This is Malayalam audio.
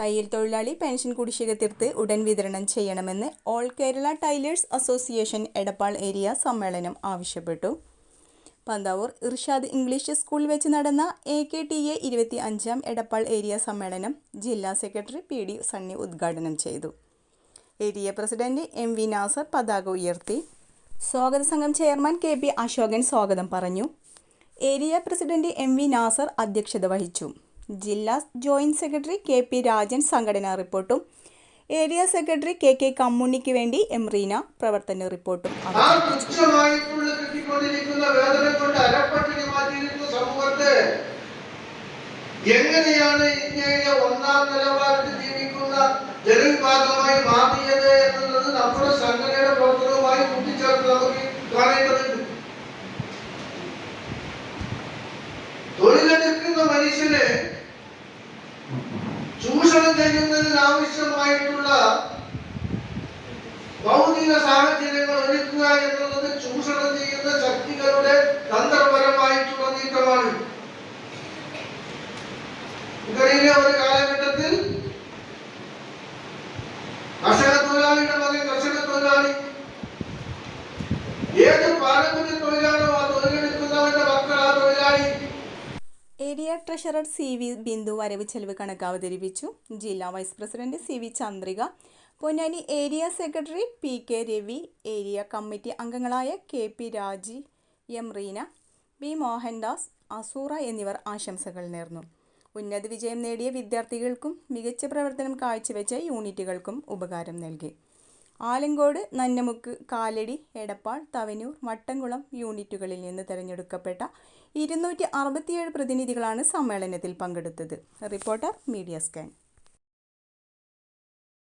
തയ്യൽ തൊഴിലാളി പെൻഷൻ കുടിശ്ശിക തീർത്ത് ഉടൻ വിതരണം ചെയ്യണമെന്ന് all Kerala tailors association Edappal area സമ്മേളനം ആവശ്യപ്പെട്ടു. പന്താവൂർ ഇർഷാദ് ഇംഗ്ലീഷ് സ്കൂളിൽ വെച്ച് നടന്ന എ കെ ടി എ ഇരുപത്തി അഞ്ചാം എടപ്പാൾ ഏരിയ സമ്മേളനം ജില്ലാ സെക്രട്ടറി പി ഡി സണ്ണി ഉദ്ഘാടനം ചെയ്തു. Area president M V Nasar പതാക ഉയർത്തി. സ്വാഗത സംഘം ചെയർമാൻ കെ പി അശോകൻ സ്വാഗതം പറഞ്ഞു. Area president M V Nasar അധ്യക്ഷത വഹിച്ചു. ജില്ലാ joint secretary K P Rajan സംഘടനാ റിപ്പോർട്ടും. ഏരിയ സെക്രട്ടറി കെ കെ കമ്മുണ്ണിക്ക് വേണ്ടി എം റീന പ്രവർത്തന റിപ്പോർട്ടും. എങ്ങനെയാണ് ഇന്ത്യയിലെ ഒന്നാം നിലവാരത്തിൽ ജീവിക്കുന്ന ജനവിഭാഗമായി മാറിയത് എന്നുള്ളത് നമ്മുടെ സംഘടനയുടെ ചൂഷണം ചെയ്യുന്നതിന് ആവശ്യമായിട്ടുള്ള ഭൗതിക സാഹചര്യങ്ങൾ ട്രഷറർ സി വി ബിന്ദു വരവ് ചെലവ് കണക്ക് അവതരിപ്പിച്ചു ജില്ലാ vice president C V Chandrika Ponnani area secretary P K Ravi area committee അംഗങ്ങളായ K P Raji M Reena B Mohandas Asoora എന്നിവർ ആശംസകൾ നേർന്നു. ഉന്നത വിജയം നേടിയ വിദ്യാർത്ഥികൾക്കും മികച്ച പ്രവർത്തനം കാഴ്ചവെച്ച യൂണിറ്റുകൾക്കും ഉപകാരം നൽകി. ആലങ്കോട് നന്നമുക്ക് കാലടി എടപ്പാൾ തവനൂർ വട്ടംകുളം യൂണിറ്റുകളിൽ നിന്ന് തിരഞ്ഞെടുക്കപ്പെട്ട ഇരുന്നൂറ്റി അറുപത്തിയേഴ് പ്രതിനിധികളാണ് സമ്മേളനത്തിൽ പങ്കെടുത്തത്. Reporter media scan.